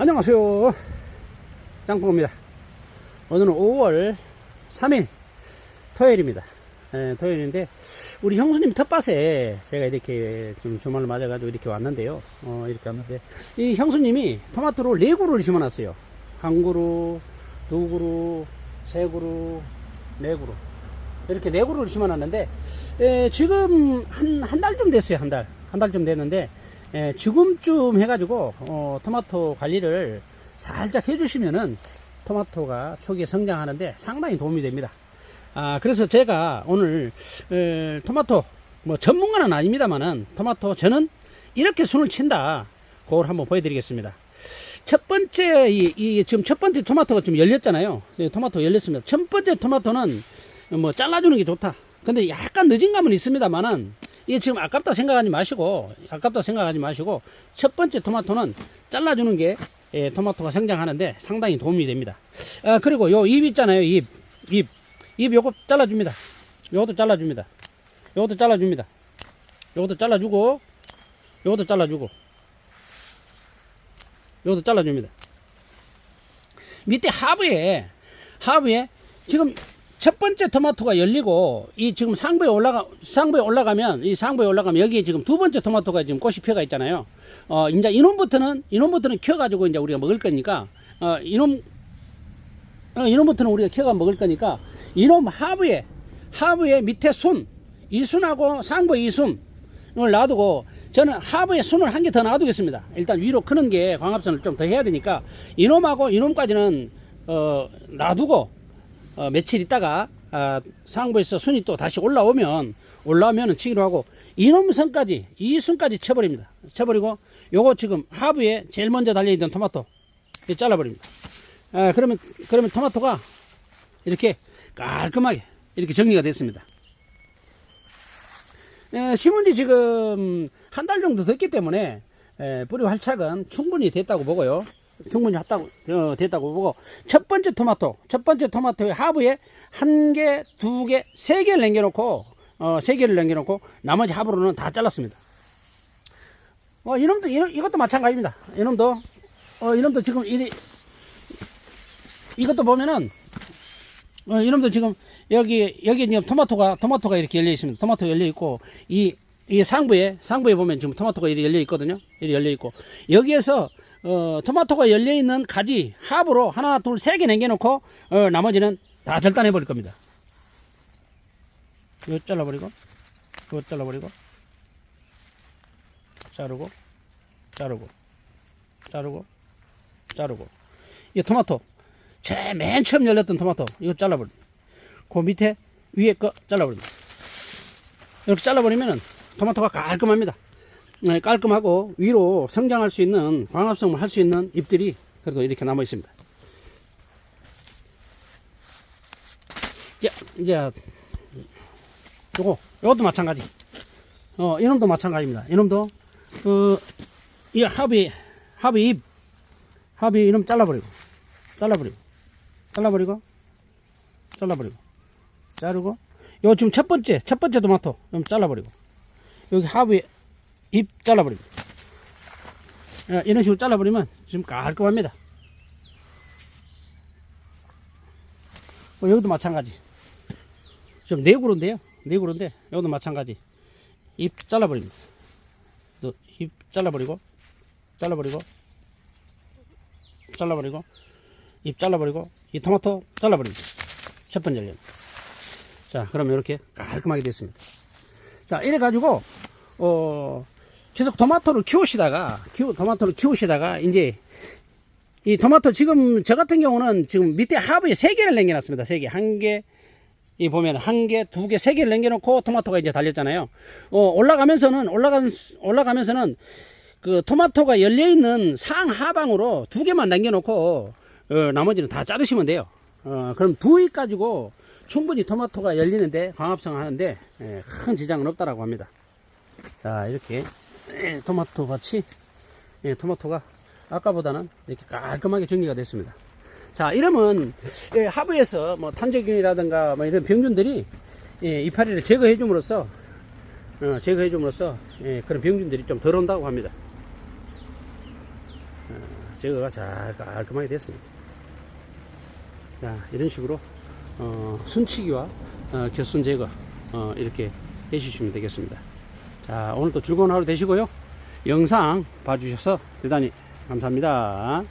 안녕하세요. 짱구입니다. 오늘은 5월 3일 토요일입니다. 예, 토요일인데 우리 형수님 텃밭에 제가 이렇게 좀 주말을 맞아가지고 이렇게 왔는데요. 어, 이렇게 왔는데 이 형수님이 토마토를 네 그루를 심어놨어요. 한 그루, 두 그루, 세 그루, 네 그루. 이렇게 네 그루를 심어놨는데 에, 지금 한 한 달쯤 됐어요. 한 달. 한 달쯤 됐는데 에, 지금쯤 해가지고 어, 토마토 관리를 살짝 해주시면은 토마토가 초기에 성장하는데 상당히 도움이 됩니다. 아, 그래서 제가 오늘 에, 토마토 뭐 전문가는 아닙니다만은 토마토 저는 이렇게 손을 친다. 그걸 한번 보여드리겠습니다. 첫 번째 이, 이 지금 첫 번째 토마토가 좀 열렸잖아요. 예, 토마토 열렸습니다. 첫 번째 토마토는 뭐 잘라주는 게 좋다. 근데 약간 늦은 감은 있습니다만은 이게 지금 아깝다 생각하지 마시고 아깝다 생각하지 마시고 첫 번째 토마토는 잘라주는 게 예, 토마토가 성장하는데 상당히 도움이 됩니다. 아, 그리고 요 잎 있잖아요. 잎, 잎, 잎 요거 잘라줍니다. 요것도 잘라줍니다. 요것도 잘라줍니다. 요것도 잘라주고 요것도 잘라주고 요것도 잘라줍니다. 밑에 하부에 하부에 지금 첫 번째 토마토가 열리고 이 지금 상부에 올라가 상부에 올라가면 이 상부에 올라가면 여기 지금 두 번째 토마토가 지금 꽃이 펴가 있잖아요. 어 이제 이놈부터는 이놈부터는 키워가지고 이제 우리가 먹을 거니까 어 이놈 어, 이놈부터는 우리가 키워가 먹을 거니까 이놈 하부에 하부에 밑에 순 이순하고 상부에 이순을 놔두고 저는 하부에 순을 한 개 더 놔두겠습니다. 일단 위로 크는 게 광합선을 좀 더 해야 되니까 이놈하고 이놈까지는 어 놔두고 어, 며칠 있다가 아, 상부에서 순이 또 다시 올라오면 올라오면은 치기로 하고 이놈 선까지 이 순까지 쳐버립니다. 쳐버리고 요거 지금 하부에 제일 먼저 달려있던 토마토 잘라버립니다. 아, 그러면 그러면 토마토가 이렇게 깔끔하게 이렇게 정리가 됐습니다. 에, 심은 지 지금 한 달 정도 됐기 때문에 에, 뿌리 활착은 충분히 됐다고 보고요. 충분히 했다고, 어, 됐다고 보고 첫 번째 토마토, 첫 번째 토마토의 하부에 한 개, 두 개, 세 개를 남겨놓고 어, 세 개를 남겨놓고 나머지 하부로는 다 잘랐습니다. 어, 이놈도 이, 이것도 마찬가지입니다. 이놈도 어, 이놈도 지금 이 이것도 보면은 어, 이놈도 지금 여기 여기 지금 토마토가 토마토가 이렇게 열려 있습니다. 토마토 열려 있고 이이 상부에 상부에 보면 지금 토마토가 이렇게 열려 있거든요. 이렇게 열려 있고 여기에서 어, 토마토가 열려 있는 가지 합으로 하나 둘 세 개 남겨놓고 어, 나머지는 다 절단해 버릴 겁니다. 이거 잘라버리고 이거 잘라버리고 자르고 자르고 자르고 자르고 이 토마토 제 맨 처음 열렸던 토마토 이거 잘라버립니다. 그 밑에 위에 거 잘라버립니다. 이렇게 잘라버리면은 토마토가 깔끔합니다. 네, 깔끔하고 위로 성장할 수 있는 광합성을 할 수 있는 잎들이 그래도 이렇게 남아 있습니다. 이제 이제 요거 요것도 마찬가지. 어 이놈도 마찬가지입니다. 이놈도 그이 합이 합이 잎 합이 이놈 잘라버리고 잘라버리고 잘라버리고 잘라버리고 자르고 요 지금 첫 번째 첫 번째 토마토 좀 잘라버리고 여기 하부에 잎 잘라버립니다. 예, 이런 식으로 잘라버리면 지금 깔끔합니다. 어, 여기도 마찬가지. 지금 네 그루인데요. 네 그루인데 여기도 마찬가지. 잎 잘라버립니다. 또잎 잘라버리고, 잘라버리고, 잘라버리고, 잎 잘라버리고, 이 토마토 잘라버립니다. 첫 번째 련. 자, 그러면 이렇게 깔끔하게 됐습니다. 자, 이래 가지고, 어, 계속 토마토를 키우시다가, 키우, 토마토를 키우시다가, 이제, 이 토마토 지금, 저 같은 경우는 지금 밑에 하부에 세 개를 남겨놨습니다. 세 개. 한 개, 이 보면 한 개, 두 개, 세 개를 남겨놓고 토마토가 이제 달렸잖아요. 어, 올라가면서는, 올라간, 올라가면서는 그 토마토가 열려 있는 상 하방으로 두 개만 남겨놓고, 어, 나머지는 다 자르시면 돼요. 어, 그럼 두잎 가지고 충분히 토마토가 열리는데, 광합성 하는데, 예, 큰 지장은 없다라고 합니다. 자, 이렇게, 예, 토마토 밭이, 예, 토마토가 아까보다는 이렇게 깔끔하게 정리가 됐습니다. 자, 이러면, 예, 하부에서 뭐 탄저균이라든가 뭐 이런 병균들이, 예, 이파리를 제거해 줌으로써, 어, 제거해 줌으로써, 예, 그런 병균들이 좀 덜 온다고 합니다. 어, 제거가 잘 깔끔하게 됐습니다. 자, 이런 식으로, 어, 순치기와, 어, 곁순 제거, 어, 이렇게 해주시면 되겠습니다. 자, 오늘도 즐거운 하루 되시고요. 영상 봐주셔서 대단히 감사합니다.